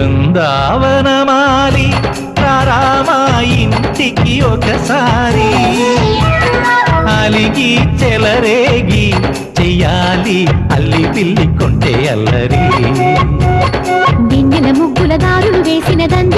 బృందావనమాలి రామా ఇంటికి ఒకసారి. అలిగి చెలరేగి చెయ్యాలి అల్లి పిల్లి కొంటే అల్లరి. గిన్నెల ముగ్గుల దారులు వేసిన వేసినదంత